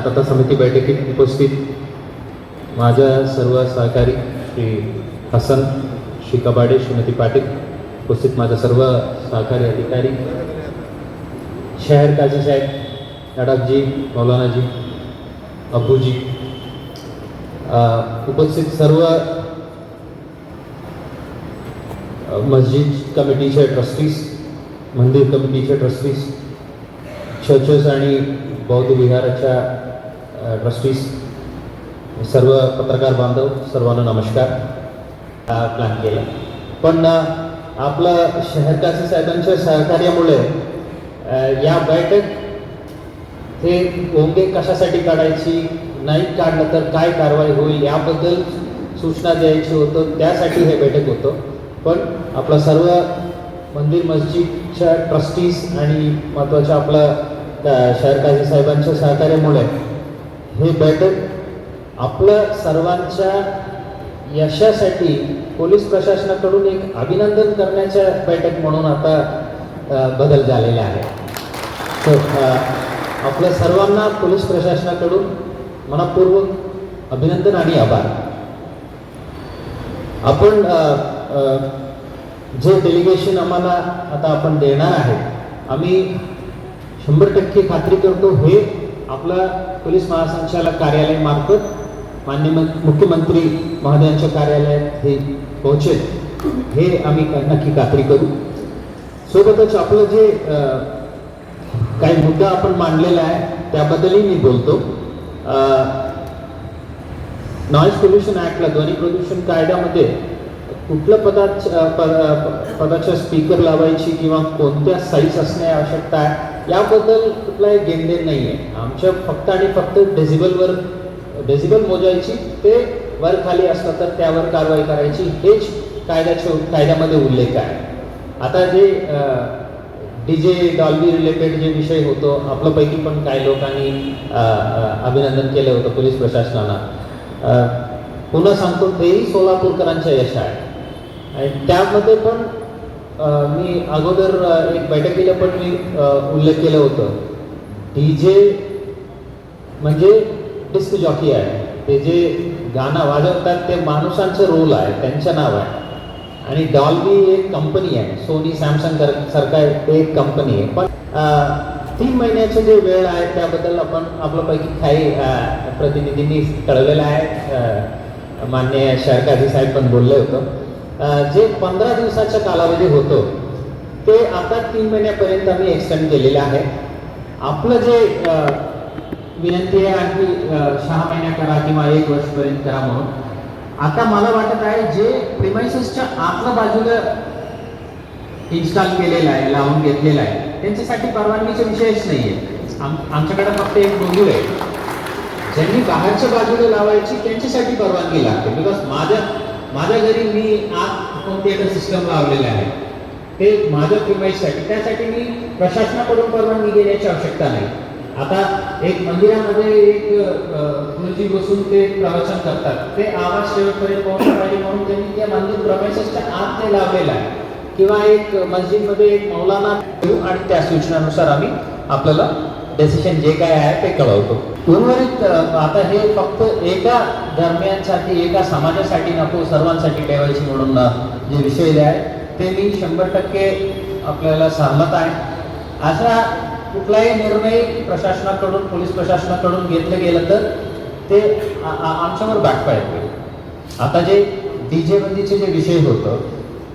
शांतता समिती बैठकीत उपस्थित माझ्या सर्व सहकारी श्री हसन श्री कबाडे श्रीमती पाटील उपस्थित माझ्या सर्व सहकारी अधिकारी शहर काजी साहेब नडाबजी मौलानाजी अब्बूजी उपस्थित सर्व मस्जिद कमिटीचे ट्रस्टीज मंदिर कमिटीचे ट्रस्टीज चर्चेस आणि बौद्ध विहाराच्या ट्रस्टीज सर्व पत्रकार बांधव सर्वांना नमस्कार. हा प्लॅन केला. पण आपलं शहरकासी साहेबांच्या सहकार्यामुळे या बैठक हे ओंगे कशासाठी काढायची नाही काढलं तर काय कारवाई होईल याबद्दल सूचना द्यायची होतं त्यासाठी हे बैठक होतं. पण आपलं सर्व मंदिर मस्जिदच्या ट्रस्टीज आणि महत्त्वाच्या आपल्या शहरकाजी शहर काझी साहेबांच्या सहकार्यामुळे हे बैठक आपलं सर्वांच्या यशासाठी पोलीस प्रशासनाकडून एक अभिनंदन करण्याच्या बैठक म्हणून आता बदल झालेला आहे. तर आपल्या सर्वांना पोलीस प्रशासनाकडून मनापूर्वक अभिनंदन आणि आभार. आपण जे डेलिगेशन आम्हाला आता आपण देणार आहे आम्ही शंभर टक्के खात्री करतो हे आपला पोलीस महासंचालक कार्यालयामार्फत मान्य मुख्यमंत्री महोदयांच्या कार्यालयात हे पोहोचेल. हे आम्ही नक्की खात्री करू. सोबतच आपलं जे काही मुद्दा आपण मांडलेला आहे त्याबद्दलही मी बोलतो. नॉईज पोल्युशन ॲक्टला ध्वनी प्रदूषण कायद्यामध्ये कुठल्या पदाच्या पदाच्या स्पीकर लावायची किंवा कोणत्या साईज असणे आवश्यकता आहे याबद्दल कुठलाही घेणदेण नाही आहे. आमच्या फक्त आणि फक्त डेझिबलवर डेझिबल मोजायची ते वर खाली असलं तर त्यावर कारवाई करायची हेच कायद्याच्या कायद्यामध्ये उल्लेख आहे. आता जे डी जे डॉल्बी रिलेटेड जे विषय होतो आपल्यापैकी पण काही लोकांनी अभिनंदन केलं होतं पोलीस प्रशासनानं पुन्हा सांगतो तेही सोलापूरकरांच्या यश आहे आणि त्यामध्ये पण मी अगोदर एक बैठकीला पण मी उल्लेख केलं होतं. डी जे म्हणजे डिस्क जॉकी आहे. ते जे गाणं वाजवतात ते माणसांचं रोल आहे त्यांचं नाव आहे. आणि डॉल्बी एक कंपनी आहे. सोनी सॅमसंग सरकार सारखा ते एक कंपनी आहे. पण तीन महिन्याचे जे वेळ आहे त्याबद्दल आपण आपल्यापैकी काही प्रतिनिधींनी कळवलेलं आहे. मान्य शहरकाजी साहेब पण बोलले होतं. जे पंधरा दिवसाचा कालावधी होतो ते आता तीन महिन्यापर्यंत आम्ही एक्सटेंड केलेलं आहे. आपलं जे विनंती आहे आणखी सहा महिन्या करा किंवा एक वर्षपर्यंत करा म्हणून. आता मला वाटत आहे जे प्रिमायसेसच्या आतल्या बाजूला इन्स्टॉल केलेलं आहे लावून घेतलेलं आहे त्यांच्यासाठी परवानगीचा विषयच नाही आहे आम आमच्याकडे फक्त एक बंधू आहे. ज्यांनी बाहेरच्या बाजूला लावायची त्यांच्यासाठी परवानगी लागते. बिकॉज माझ्या माझ्या घरी मी आज कोणत्या सिस्टम लावलेलं आहे. ते माझ्या प्रिमाईजसाठी त्यासाठी मी प्रशासनाकडून परवानगी घेण्याची आवश्यकता नाही. आता एक मंदिरामध्ये एक अ, गुरुजी बसून ते प्रवचन करतात. ते आवाज शेवटपर्यंत पोहोचला पाहिजे म्हणून त्यांनी त्या मंदिर प्रमेशच्या आत ते लावलेलं आहे. किंवा एक मस्जिदमध्ये एक मौलाना आणि त्या सूचनानुसार आम्ही आपल्याला डेसिशन जे काय आहे ते कळवतो. उर्वरित आता हे फक्त एका धर्मियांसाठी एका समाजासाठी नको सर्वांसाठी ठेवायची म्हणून जे विषय आहे ते मी शंभर टक्के आपल्याला सहमत आहे. असा कुठलाही निर्णय प्रशासनाकडून पोलीस प्रशासनाकडून घेतलं गेलं तर ते आमच्यावर बॅकफायर होईल आता जे डी जे बंदीचे जे विषय होतं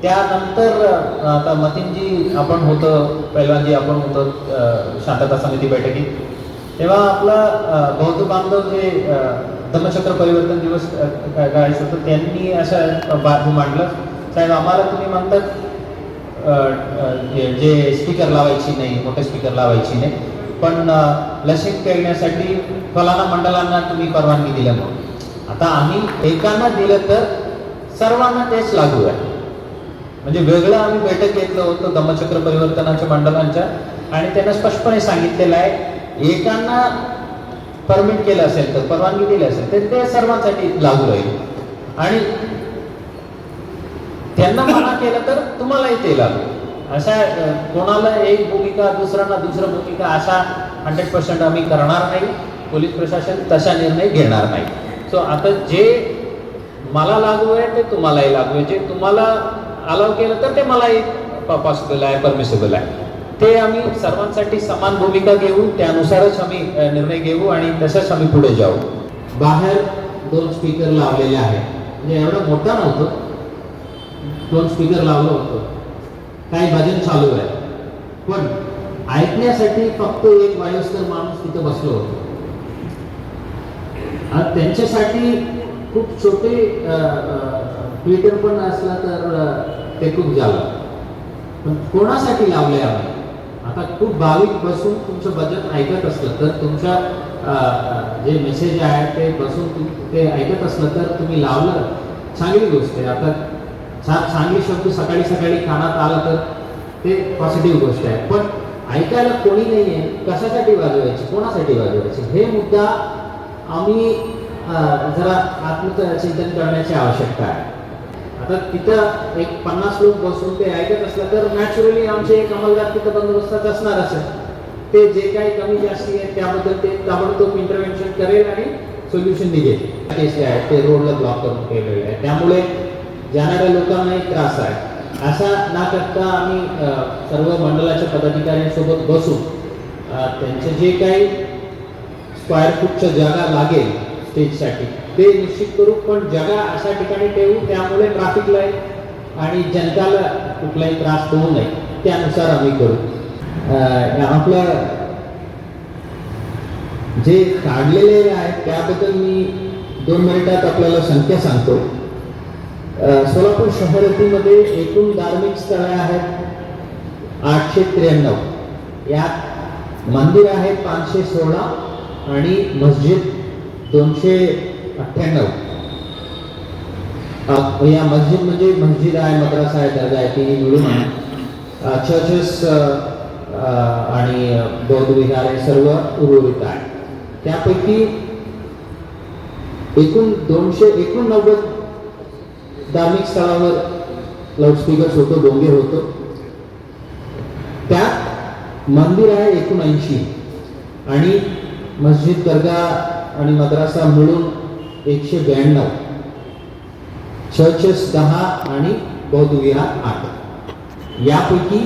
त्यानंतर आता मतीनजी आपण होतं पहिल्यांदी आपण होतं शांतता समिती बैठकीत. तेव्हा आपला बौद्ध बांधव जे अ, धम्मचक्र परिवर्तन दिवस गायचं होतं त्यांनी असं बाजू मांडलं. साहेब आम्हाला तुम्ही म्हणतात जे- स्पीकर लावायची नाही मोठे स्पीकर लावायची नाही पण अ, लसिक खेळण्यासाठी फलाना मंडळांना तुम्ही परवानगी दिल्या म्हणून. आता आम्ही एकांना दिलं तर सर्वांना तेच लागू आहे. म्हणजे वेगळं आम्ही बैठक घेतलं होतं धम्मचक्र परिवर्तनाच्या मंडळांच्या आणि त्यांना स्पष्टपणे सांगितलेलं आहे एकांना परमिट केलं असेल तर परवानगी दिली असेल तर ते सर्वांसाठी लागू राहील आणि त्यांना मना केलं तर तुम्हालाही ते लागू. अशा कोणाला एक भूमिका दुसऱ्यांना दुसरं भूमिका असा हंड्रेड पर्सेंट आम्ही करणार नाही. पोलीस प्रशासन तसा निर्णय घेणार नाही. सो आता जे मला लागू आहे ते तुम्हालाही लागू आहे. जे तुम्हाला अलाव केलं तर ते मलाही पॉसिबल आहे परमिसेबल आहे. ते आम्ही सर्वांसाठी समान भूमिका घेऊ त्यानुसारच आम्ही निर्णय घेऊ आणि तसंच आम्ही पुढे जाऊ. बाहेर दोन स्पीकर लावलेले आहेत. म्हणजे एवढं मोठा नव्हतं. दोन स्पीकर लावलं होतं. काही भजन चालू आहे. पण ऐकण्यासाठी फक्त एक वयस्कर माणूस तिथं बसलो होतो. त्यांच्यासाठी खूप छोटे ट्विटर पण असला तर ते खूप झालं. पण कोणासाठी लावले आम्ही? आता खूप भाविक बसून तुमचं भजन ऐकत असलं तर तुमच्या जे मेसेज आहे ते बसून ते ऐकत असलं तर तुम्ही लावलं. चांगली गोष्ट आहे. आता छान चांगली शब्द सकाळी सकाळी कानात आला तर ते पॉझिटिव्ह गोष्ट आहे. पण ऐकायला कोणी नाही आहे कशासाठी वाजवायची कोणासाठी वाजवायची हे मुद्दा आम्ही जरा आत्मचिंतन करण्याची आवश्यकता आहे. तर तिथं एक पन्नास लोक बसून ते ऐकत असलं तर नॅचरली आमचे एक अंमलदार तिथं बंदोबस्तात असणार असेल. ते जे काही कमी जास्ती आहे त्याबद्दल ते ताबडतोब इंटरव्हेन्शन करेल आणि सोल्युशन निघेल. केस जे आहेत ते रोडला ब्लॉक करून ठेवलेले आहे. त्यामुळे जाणाऱ्या लोकांनाही त्रास आहे. असा ना करता आम्ही सर्व मंडळाच्या पदाधिकाऱ्यांसोबत बसून त्यांचे जे काही स्क्वायर फूटच्या जागा लागेल स्टेजसाठी ते निश्चित करू पण जगा अशा ठिकाणी ठेवू त्यामुळे ट्रॅफिक लाइट आणि जनताला कुठलाही त्रास होऊ नये त्यानुसार आम्ही करू. अं, आपलं जे काढलेले आहेत त्याबद्दल मी दोन मिनिटात आपल्याला संख्या सांगतो. सोलापूर शहरातीमध्ये एकूण धार्मिक स्थळे आहेत आठशे त्र्याण्णव. यात मंदिर आहे पाचशे सोळा आणि मस्जिद दोनशे अठ्ठ्याण्णव. या मस्जिद म्हणजे मस्जिद आहे मद्रासा आहे दर्गा आहे तिन्ही मिळून आहे. चर्चेस आणि बौद्ध विहार हे सर्व उर्वरित आहे. त्यापैकी एकूण दोनशे एकोणनव्वद धार्मिक स्थळावर लाऊडस्पीकर होतो डोंगर होतो. त्यात मंदिर आहे एकूण ऐंशी आणि मस्जिद दर्गा आणि मद्रासा मिळून एकशे ब्याण्णव. चर्चेस दहा आणि बौद्धविहार आठ. यापैकी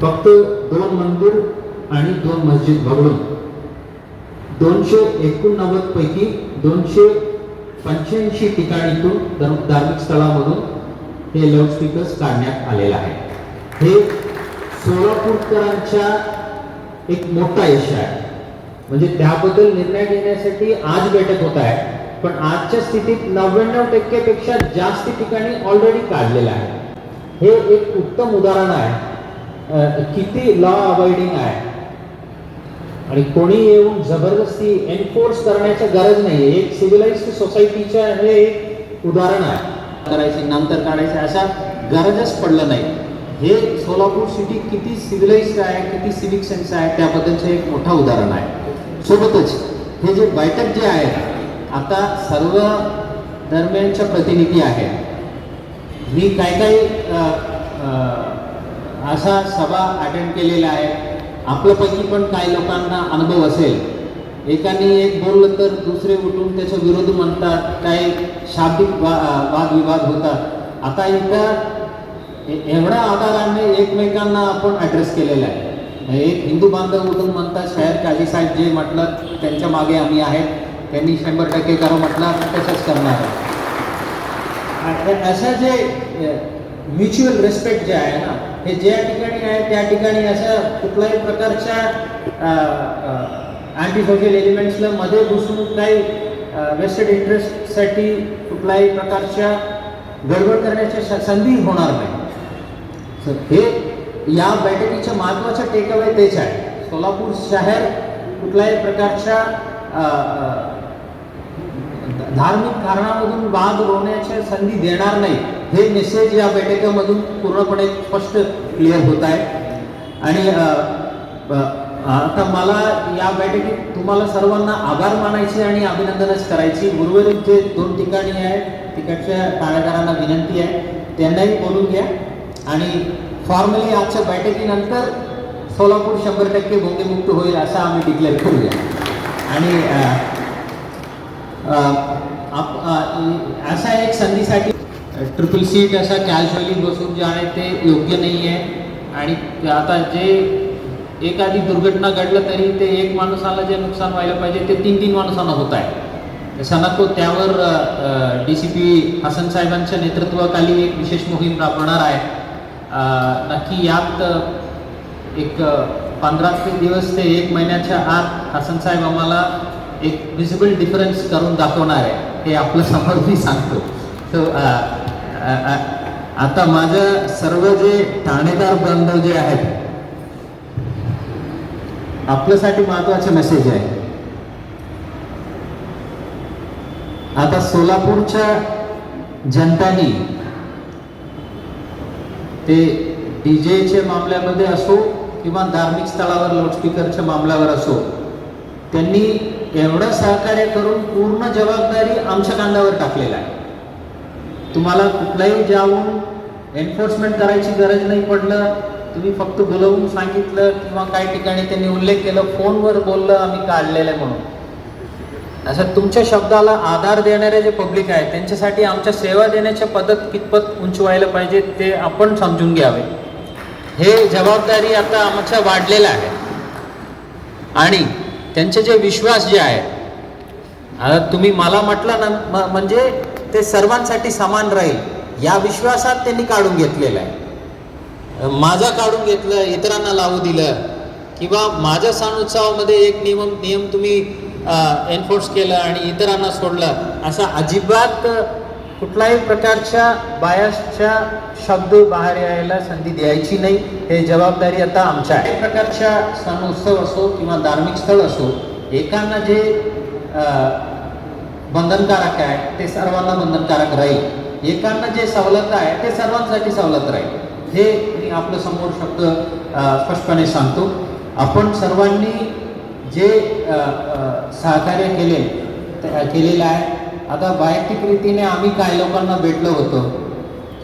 फक्त दोन मंदिर आणि दोन मस्जिद भरून दोनशे एकोणनव्वद पैकी दोनशे पंच्याऐंशी ठिकाणीतून धर्म- धार्मिक स्थळामधून हे लाऊडस्पीकर्स काढण्यात आलेलं आहे. हे सोलापूरकरांच्या एक मोठा यश आहे. म्हणजे त्याबद्दल निर्णय घेण्यासाठी आज बैठक होत आहे. पण आजच्या स्थितीत नव्याण्णव टक्केपेक्षा जास्त ठिकाणी ऑलरेडी काढलेलं आहे. हे एक उत्तम उदाहरण आहे. किती लॉ अवॉइडिंग आहे. आणि कोणी येऊन जबरदस्ती एनफोर्स करण्याची गरज नाही एक सिव्हिलाइज सोसायटीचं हे एक उदाहरण आहे. करायचे नंतर काढायचे अशा गरजच पडलं नाही हे सोलापूर सिटी किती सिव्हिलाइज आहे किती सिविक सेन्स आहे त्याबद्दलचं एक मोठं उदाहरण आहे. सोबतच हे जे बैठक जे आहे आता सर्व दरम्यानच्या प्रतिनिधी आहेत. मी काही काही अशा असा सभा अटेंड केलेल्या आहे. आपल्यापैकी पण काही लोकांना अनुभव असेल. एकाने एक बोललं तर दुसरे उठून त्याचा विरोध म्हणतात काही शाब्दिक वा वादविवाद होतात. आता एका एवढ्या आधाराने एकमेकांना आपण ॲड्रेस केलेला आहे. हे हिंदू बांधव उठून म्हणतात शाहीर काझी साहेब जे म्हटलं त्यांच्या मागे आम्ही आहेत. त्यांनी शंभर टक्के करा म्हटलं तसंच करणार आहे. अशा जे म्युच्युअल रिस्पेक्ट जे आहे ना हे ज्या ठिकाणी आहे त्या ठिकाणी अशा कुठल्याही प्रकारच्या अँटी सोशल एलिमेंट्सला मध्ये घुसून काही वेस्टेड इंटरेस्टसाठी कुठल्याही प्रकारच्या गडबड करण्याची संधी होणार नाही. हे या बैठकीच्या महत्त्वाच्या टेकअवे तेच आहे. सोलापूर शहर कुठल्याही प्रकारच्या धार्मिक कारणामधून वाद होण्याची संधी देणार नाही हे मेसेज या बैठकीमधून पूर्णपणे स्पष्ट क्लिअर होत आहे. आणि आता मला या बैठकीत तुम्हाला सर्वांना आभार मानायचे आणि अभिनंदनच करायची. उर्वरित जे दोन ठिकाणी आहे तिकडच्या कार्यकारांना विनंती आहे त्यांनाही बोलून घ्या. आणि फॉर्मली आजच्या बैठकीनंतर सोलापूर शंभर टक्के भोंगेमुक्त होईल असं आम्ही डिक्लेअर करूया. आणि असा आप- एक संधीसाठी ट्रिपल सीट असा कॅज्युअली बसून जे आहे ते योग्य नाही आहे आणि आता जे एखादी दुर्घटना घडलं तरी ते एक माणसाला जे नुकसान व्हायला पाहिजे ते तीन तीन माणसांना होत आहे. सनाको त्यावर डी सी पी हसन साहेबांच्या नेतृत्वाखाली एक विशेष मोहीम राबवणार आहे. नक्की यात एक पंधरा ते दिवस ते एक महिन्याच्या आत हसन साहेब आम्हाला एक विजिबल डिफरन्स करून दाखवणार आहे. हे आपलं समोर मी सांगतो. सो आता माझं सर्व जे ठाणेदार बांधव जे आहेत आपल्यासाठी महत्त्वाचे मेसेज आहे. आता सोलापूरच्या जनतानी ते डी जेच्या मामल्यामध्ये असो किंवा धार्मिक स्थळावर लाऊडस्पीकरच्या मामल्यावर असो त्यांनी एवढं सहकार्य करून पूर्ण जबाबदारी आमच्या कांद्यावर टाकलेला आहे. तुम्हाला कुठलाही जाऊन एन्फोर्समेंट करायची गरज नाही पडलं तुम्ही फक्त बोलवून सांगितलं किंवा काही ठिकाणी त्यांनी उल्लेख केलं फोनवर बोललं आम्ही काढलेलं आहे म्हणून. असं तुमच्या शब्दाला आधार देणारे जे पब्लिक आहे त्यांच्यासाठी आमच्या सेवा देण्याच्या पद्धत कितपत उंच व्हायला पाहिजे ते आपण समजून घ्यावे. हे जबाबदारी आता आमच्या वाढलेलं आहे. आणि त्यांचे जे विश्वास जे आहे आता तुम्ही मला म्हटलं ना म्हणजे ते सर्वांसाठी समान राहील या विश्वासात त्यांनी काढून घेतलेलं आहे. माझा काढून घेतलं इतरांना लावू दिलं किंवा माझ्या सण उत्सवामध्ये एक नियम नियम तुम्ही एन्फोर्स केलं आणि इतरांना सोडलं असा अजिबात कुठल्याही प्रकारच्या बायासच्या शब्द बाहेर यायला संधी द्यायची नाही. हे जबाबदारी आता आमच्या आहे. प्रकारच्या सण उत्सव असो किंवा धार्मिक स्थळ असो एकांना जे बंधनकारक आहे ते सर्वांना बंधनकारक राहील. एकांना जे सवलत आहे ते सर्वांसाठी सवलत राहील. हे मी आपलं समोर शब्द स्पष्टपणे सांगतो. आपण सर्वांनी जे सहकार्य केले ते- केलेलं आहे. आता वैयक्तिक रीतीने आम्ही काही लोकांना भेटलो होतो.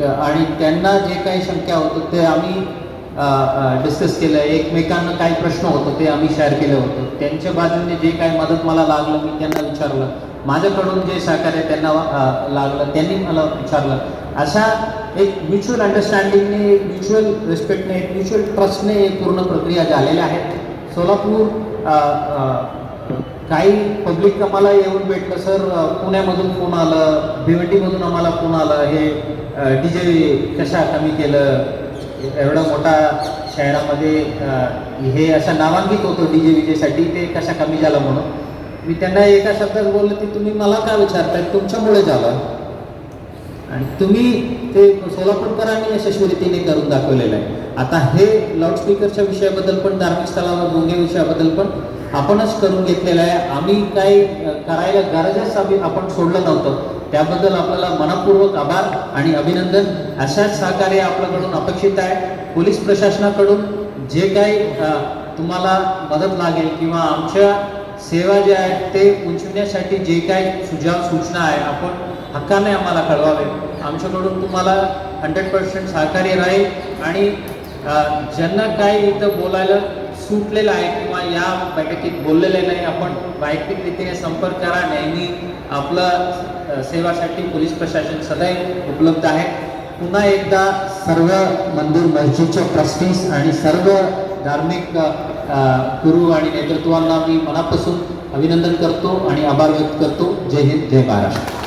आणि त्यांना जे काही शंका होतं ते आम्ही डिस्कस केलं. एकमेकांना काही प्रश्न होतो ते आम्ही शेअर केलं होते. त्यांच्या बाजूने जे काही मदत मला लागलं मी त्यांना विचारलं. माझ्याकडून जे सहकार्य त्यांना लागलं त्यांनी मला विचारलं. अशा एक म्युच्युअल अंडरस्टँडिंगने म्युच्युअल रिस्पेक्टने म्युच्युअल ट्रस्टने एक पूर्ण प्रक्रिया झालेल्या आहेत. सोलापूर काही पब्लिक आम्हाला येऊन भेटलं सर पुण्यामधून फोन आलं भिवंडीमधून आम्हाला फोन आलं हे डी जे कशा कमी केलं एवढा मोठा शहरामध्ये हे असं नामांकित होतं डी जे विजेसाठी ते कशा कमी झालं म्हणून. मी त्यांना एका शब्दात बोललं की तुम्ही मला काय विचारताय? तुमच्यामुळे झालं. आणि तुम्ही ते सोलापूरकरांनी यशस्वीरितीने करून दाखवलेलं आहे. आता हे लाऊडस्पीकरच्या विषयाबद्दल पण धार्मिक स्थळावर भोंगे विषयाबद्दल पण आपणच करून घेतलेलं आहे. आम्ही काही करायला गरजच आम्ही आपण सोडलं नव्हतं. त्याबद्दल आपल्याला मनपूर्वक आभार आणि अभिनंदन. अशाच सहकार्य आपल्याकडून अपेक्षित आहे. पोलीस प्रशासनाकडून जे काही तुम्हाला मदत लागेल किंवा आमच्या सेवा ज्या आहेत ते उंचवण्यासाठी जे काही सुझाव सूचना आहे आपण हक्काने आम्हाला कळवावे. आमच्याकडून तुम्हाला हंड्रेड पर्सेंट सहकार्य राहील आणि ज्यांना काही इथं बोलायला सुटलेलं आहे किंवा या बैठकीत बोललेलं नाही आपण वैयक्तिक रीतीने संपर्क करा. नेहमी आपलं सेवासाठी पोलीस प्रशासन सदैव उपलब्ध आहे. पुन्हा एकदा सर्व मंदिर मस्जिदच्या ट्रस्टीज आणि सर्व धार्मिक गुरु आणि नेतृत्वांना मी मनापासून अभिनंदन करतो आणि आभार व्यक्त करतो. जय हिंद जय महाराष्ट्र.